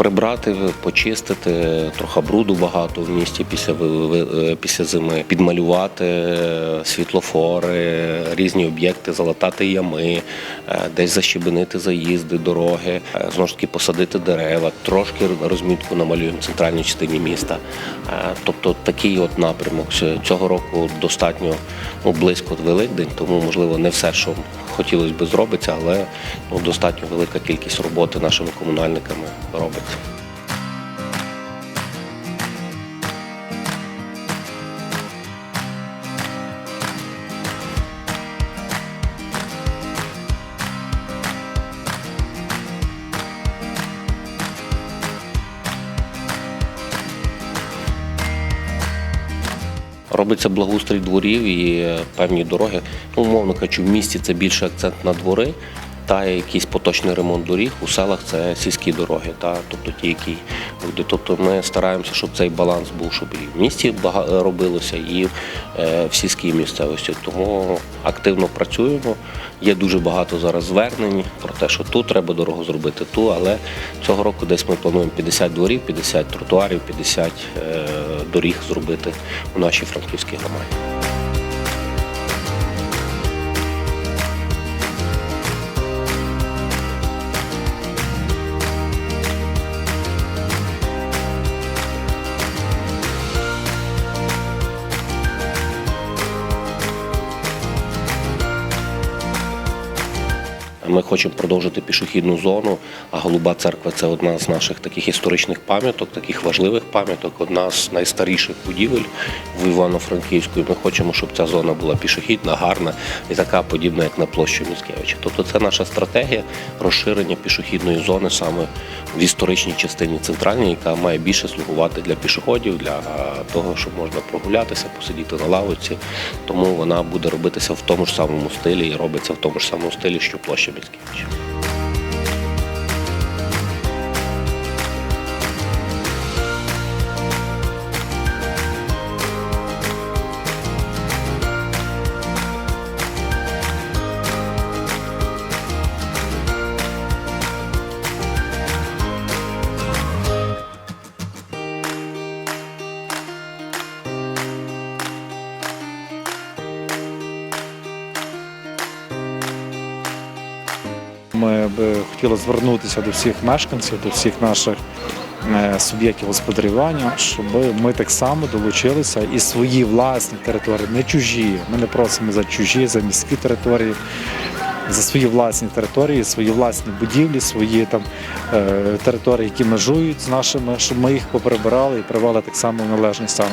Прибрати, почистити, трохи бруду багато в місті після, е, після зими, підмалювати е, світлофори, різні об'єкти, залатати ями, е, десь защебенити заїзди, дороги, знову ж таки посадити дерева, трошки розмітку намалюємо в центральній частині міста. Тобто такий от напрямок. Цього року достатньо ну, близько Великдень, тому можливо не все, що хотілося б зробиться, але ну, достатньо велика кількість роботи нашими комунальниками робиться. Робиться благоустрій дворів і е, певні дороги. Ну, умовно кажучи, в місті це більше акцент на двори, та якийсь поточний ремонт доріг. У селах це сільські дороги, та тобто ті, які люди. Тобто ми стараємося, щоб цей баланс був, щоб і в місті робилося, і е, в сільській місцевості. Тому активно працюємо. Є дуже багато зараз звернень про те, що тут треба дорогу зробити, ту, але цього року десь ми плануємо 50 дворів, 50 тротуарів, 50 е, доріг зробити у нашій франківській громаді. Ми хочемо продовжити пішохідну зону, а Голуба церква це одна з наших таких історичних пам'яток, таких важливих пам'яток, одна з найстаріших будівель в Івано-Франківську. Ми хочемо, щоб ця зона була пішохідна, гарна і така подібна, як на площі Міцкевича. Тобто це наша стратегія розширення пішохідної зони саме в історичній частині центральній, яка має більше слугувати для пішоходів, для того, щоб можна прогулятися, посидіти на лавочці. Тому вона буде робитися в тому ж самому стилі і робиться в тому ж самому стилі, що площа Sketch. Хотіли звернутися до всіх мешканців, до всіх наших е, суб'єктів господарювання, щоб ми так само долучилися і свої власні території, не чужі. Ми не просимо за чужі, за міські території, за свої власні території, свої власні будівлі, свої там е, території, які межують з нашими, щоб ми їх поприбирали і привели так само в належний стан.